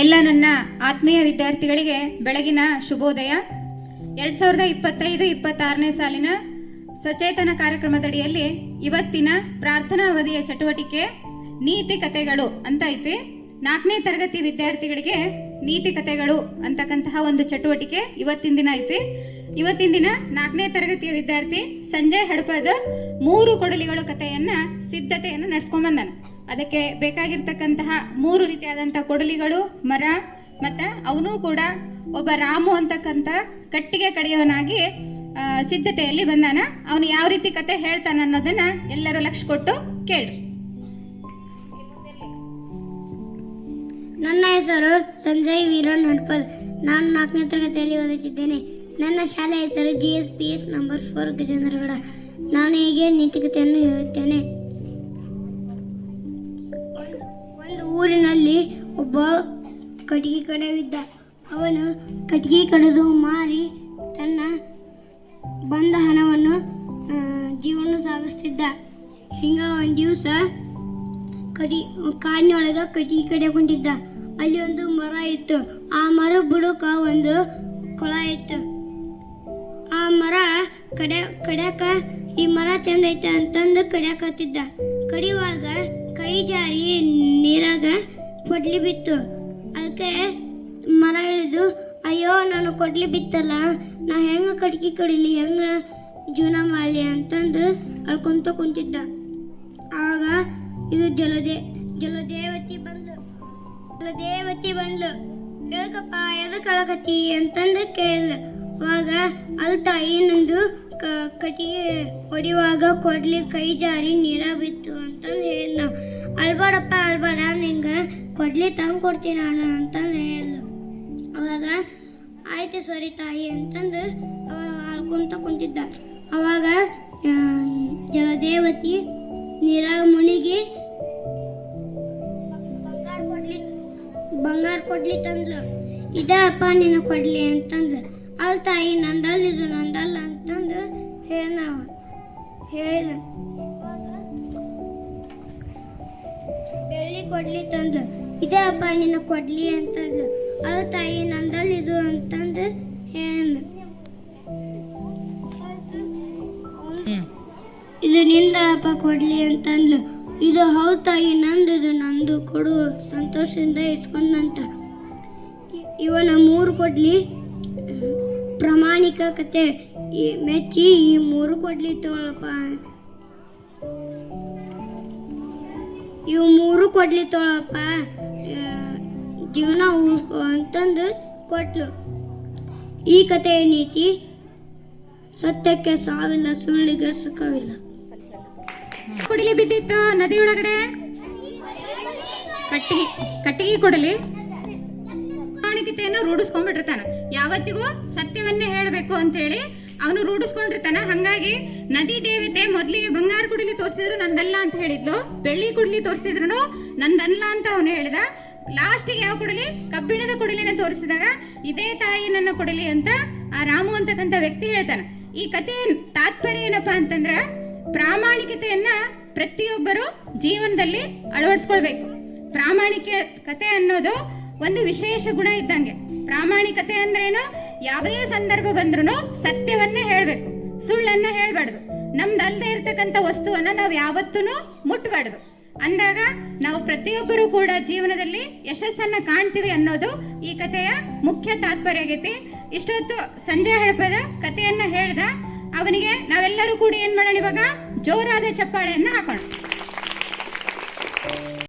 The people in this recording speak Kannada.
ಎಲ್ಲ ನನ್ನ ಆತ್ಮೀಯ ವಿದ್ಯಾರ್ಥಿಗಳಿಗೆ ಬೆಳಗಿನ ಶುಭೋದಯ. ಎರಡ್ ಸಾವಿರದ ಇಪ್ಪತ್ತೈದು, ಇಪ್ಪತ್ತಾರನೇ ಸಾಲಿನ ಸಚೇತನ ಕಾರ್ಯಕ್ರಮದಡಿಯಲ್ಲಿ ಇವತ್ತಿನ ಪ್ರಾರ್ಥನಾ ಅವಧಿಯ ಚಟುವಟಿಕೆ, ನೀತಿ ಕಥೆಗಳು ಅಂತ ಐತಿ. ನಾಲ್ಕನೇ ತರಗತಿ ವಿದ್ಯಾರ್ಥಿಗಳಿಗೆ ನೀತಿ ಕಥೆಗಳು ಅಂತಕ್ಕಂತಹ ಒಂದು ಚಟುವಟಿಕೆ ಇವತ್ತಿನ ದಿನ ಐತಿ. ಇವತ್ತಿನ ದಿನ ನಾಲ್ಕನೇ ತರಗತಿಯ ವಿದ್ಯಾರ್ಥಿ ಸಂಜಯ್ ಹಡಪದ ಮೂರು ಕೊಡಲಿಗಳು ಕಥೆಯನ್ನ ಸಿದ್ಧತೆಯನ್ನು ನಡೆಸ್ಕೊಂಡ್ ಬಂದಾನ. ಅದಕ್ಕೆ ಬೇಕಾಗಿರ್ತಕ್ಕಂತಹ ಮೂರು ರೀತಿಯಾದಂತಹ ಕೊಡಲಿಗಳು, ಮರ, ಮತ್ತು ಅವನು ಕೂಡ ಒಬ್ಬ ರಾಮು ಅಂತಕ್ಕಂಥ ಕಟ್ಟಿಗೆ ಕಡಿಯೋನಾಗಿ ಸಿದ್ಧತೆಯಲ್ಲಿ ಬಂದಾನ. ಅವನು ಯಾವ ರೀತಿ ಕತೆ ಹೇಳ್ತಾನ ಅನ್ನೋದನ್ನ ಎಲ್ಲರೂ ಲಕ್ಷ ಕೊಟ್ಟು ಕೇಳ್ರಿ. ನನ್ನ ಹೆಸರು ಸಂಜಯ್ ವೀರನ್ ನಡ್ಪದ್ ನಾನು ನಾಲ್ಕನೇ ತರಗತಿಯಲ್ಲಿ ಓದುತ್ತಿದ್ದೇನೆ. ನನ್ನ ಶಾಲೆ ಹೆಸರು G S P S number four Gajendragad. ನಾನು ಹೀಗೆ ನೀತಿಕತೆಯನ್ನು ಹೇಳುತ್ತೇನೆ. ಕಟ್ಟಿಗೆ ಕಡವಿದ್ದ ಅವನು ಕಟ್ಟಿಗೆ ಕಡಿದು ಮಾರಿ ತನ್ನ ಬಂದ ಹಣವನ್ನು ಜೀವನ ಸಾಗಿಸ್ತಿದ್ದ. ಹಿಂಗ ಒಂದು ದಿವಸ ಕಡಿ ಕಾಡಿನೊಳಗ ಕಟ್ಟಿಗೆ ಕಡಿಯಕೊಂಡಿದ್ದ ಅಲ್ಲಿ ಒಂದು ಮರ ಇತ್ತು. ಆ ಮರ ಬುಡಕ ಒಂದು ಕೊಳ ಇತ್ತು. ಆ ಮರ ಕಡೆ, ಕಡ್ಯಾಕ, ಈ ಮರ ಚಂದ ಐತೆ ಅಂತಂದು ಕಡ್ಯಾಕತ್ತಿದ್ದ. ಕಡಿಯುವಾಗ ಕೈ ಜಾರಿ ನೀರಾಗ ಕೊಡ್ಲಿ ಬಿತ್ತು. ಅದಕ್ಕೆ ಮರ ಇಳಿದು ಅಯ್ಯೋ, ನಾನು ಕೊಡ್ಲಿ ಬಿತ್ತಲ್ಲ. ನಾ ಹೆಂಗ ಕಟ್ಗೆ ಕಡಿಲಿ, ಹೆಂಗ ಜೀವನ ಮಾಡಲಿ? ಅಂತಂದು ಅಳ್ಕೊಂತ ಕುಂತಿದ್ದ. ಆಗ ಇದು ಜಲದೇ, ಜಲದೇವತಿ ಬಂದ್ಲು. ಜಲದೇವತಿ ಬಂದ್ಲು. ಹೇಳಕಪ್ಪ ಎದಕ್ಕೆ ಅಳಕತ್ತಿ? ಅಂತಂದು ಕೇಳ ಅವಾಗ ಅಲ್ತಾಯಿ ನಂದು ಕ- ಕಟ್ಟಿಗೆ ಹೊಡಿವಾಗ ಕೊಡ್ಲಿ, ಕೈ ಜಾರಿ ನೀರ ಬಿತ್ತು ಅಂತಂದು ಹೇಳಿದ್ನ ಅಳ್ಬೇಡಪ್ಪ, ಅಳ್ಬಾಡ ನಿಂಗೆ ಕೊಡ್ಲಿ ತಂದು ಕೊಡ್ತೀನಿ ನಾನು ಅಂತಂದು ಹೇಳಿದ್ಲು. ಅವಾಗ ಆಯ್ತು ಸರಿ ತಾಯಿ ಅಂತಂದು ಅಳ್ಕೊಂತ ಕುಂತಿದ್ದ. ಅವಾಗ ದೇವತಿ ನೀರಾಗ ಮುನಿಗಿ ಬಂಗಾರ ಕೊಡ್ಲಿ ಬಂಗಾರ ಕೊಡ್ಲಿ ತಂದ್ಲು. ಇದಪ್ಪ ನೀನು ಕೊಡ್ಲಿ ಅಂತಂದು. ಅಲ್ ತಾಯಿ ನಂದಲ್ಲಿದು ನಂದಲ್ಲ ಅಂತಂದು ಹೇಳ ಬೆಳ್ಳಿ ಕೊಡ್ಲಿ ತಂದ. ಇದೆ ಅಪ್ಪ ನಿನ್ನ ಕೊಡ್ಲಿ ಅಂತಂದ. ಅದು ತಾಯಿ, ನಂದಲ್ ಇದು ಅಂತಂದು ಇದು ನಿಂದ ಅಪ್ಪ ಕೊಡ್ಲಿ ಅಂತಂದ್ಲು. ಇದು ಹೌ ತಾಯಿ ನಂದು ಇದು ನಂದು ಕೊಡು, ಸಂತೋಷದಿಂದ ಇಸ್ಕೊಂಡಂತ. ಇವನ ಮೂರು ಕೊಡ್ಲಿ, ಪ್ರಾಮಾಣಿಕ ಕತೆ. ಈ ಮೆಚ್ಚಿ ಈ ಮೂರು ಕೊಡ್ಲಿ ತಗೊಳಪ್ಪ. ಇವು ಮೂರು ಕೊಡ್ಲಿ ತೊಳಪ್ಪ. ಜೀವನ ಉಳ್ಕೊ ಅಂತಂದು ಕೊಟ್ಲು. ಈ ಕಥೆಯ ನೀತಿ ಸತ್ಯಕ್ಕೆ ಸಾವಿಲ್ಲ, ಸುಳ್ಳಿಗೆ ಸುಖವಿಲ್ಲ. ಕೊಡಲಿ ಬಿದ್ದಿತ್ತು ನದಿ ಒಳಗಡೆ. ಕಟ್ಟಿಗೆ ಕಟ್ಟಿಗೆ ಕೊಡಲಿ. ಪ್ರಾಮಾಣಿಕತೆಯನ್ನು ರೂಢಿಸ್ಕೊಂಡ್ಬಿಟ್ಟಿರ್ತಾನ. ಯಾವತ್ತಿಗೂ ಸತ್ಯವನ್ನೇ ಹೇಳಬೇಕು ಅಂತ ಹೇಳಿ ಅವನು ರೂಢಿಸ್ಕೊಂಡಿರ್ತಾನ. ಹಂಗಾಗಿ ನದಿ ದೇವತೆ ಮೊದ್ಲಿಗೆ ಬಂಗಾರ ಕುಡಿಲಿ ತೋರಿಸಿದ್ರು ನಂದಲ್ಲ ಅಂತ ಹೇಳಿದ್ಲು. ಬೆಳ್ಳಿ ಕುಡ್ಲಿ ತೋರಿಸಿದ್ರು ನಂದಲ್ಲ ಅಂತ ಅವನು ಹೇಳಿದ. ಲಾಸ್ಟಿಗೆ ಯಾವ ಕೊಡಲಿ? ಕಬ್ಬಿಣದ ಕೊಡಲಿನ ತೋರಿಸಿದಾಗ ಇದೇ ತಾಯಿ ನನ್ನ ಕೊಡಲಿ ಅಂತ ಆ ರಾಮು ಅಂತಕ್ಕಂಥ ವ್ಯಕ್ತಿ ಹೇಳ್ತಾನೆ. ಈ ಕಥೆಯ ತಾತ್ಪರ್ಯ ಏನಪ್ಪಾ ಅಂತಂದ್ರ ಪ್ರಾಮಾಣಿಕತೆಯನ್ನ ಪ್ರತಿಯೊಬ್ಬರು ಜೀವನದಲ್ಲಿ ಅಳವಡಿಸ್ಕೊಳ್ಬೇಕು. ಪ್ರಾಮಾಣಿಕ ಕತೆ ಅನ್ನೋದು ಒಂದು ವಿಶೇಷ ಗುಣ ಇದ್ದಂಗೆ. ಪ್ರಾಮಾಣಿಕತೆ ಅಂದ್ರೇನು? ಯಾವುದೇ ಸಂದರ್ಭ ಬಂದ್ರೂ ಸತ್ಯವನ್ನೇ ಹೇಳ್ಬೇಕು, ಸುಳ್ಳನ್ನ ಹೇಳ್ಬಾರ್ದು. ನಮ್ದಲ್ದೇ ಇರ್ತಕ್ಕಂಥ ವಸ್ತುವನ್ನ ನಾವು ಯಾವತ್ತೂ ಮುಟ್ಬಾರ್ದು. ಅಂದಾಗ ನಾವು ಪ್ರತಿಯೊಬ್ಬರೂ ಕೂಡ ಜೀವನದಲ್ಲಿ ಯಶಸ್ಸನ್ನ ಕಾಣ್ತೀವಿ ಅನ್ನೋದು ಈ ಕಥೆಯ ಮುಖ್ಯ ತಾತ್ಪರ್ಯ ಆಗೈತಿ. ಇಷ್ಟೊತ್ತು ಸಂಜೆ ಹಡಪದ ಕಥೆಯನ್ನ ಹೇಳ್ದ ಅವನಿಗೆ ನಾವೆಲ್ಲರೂ ಕೂಡ ಏನ್ ಮಾಡೋಣ ಇವಾಗ? ಜೋರಾದ ಚಪ್ಪಾಳೆಯನ್ನ ಹಾಕೋಣ.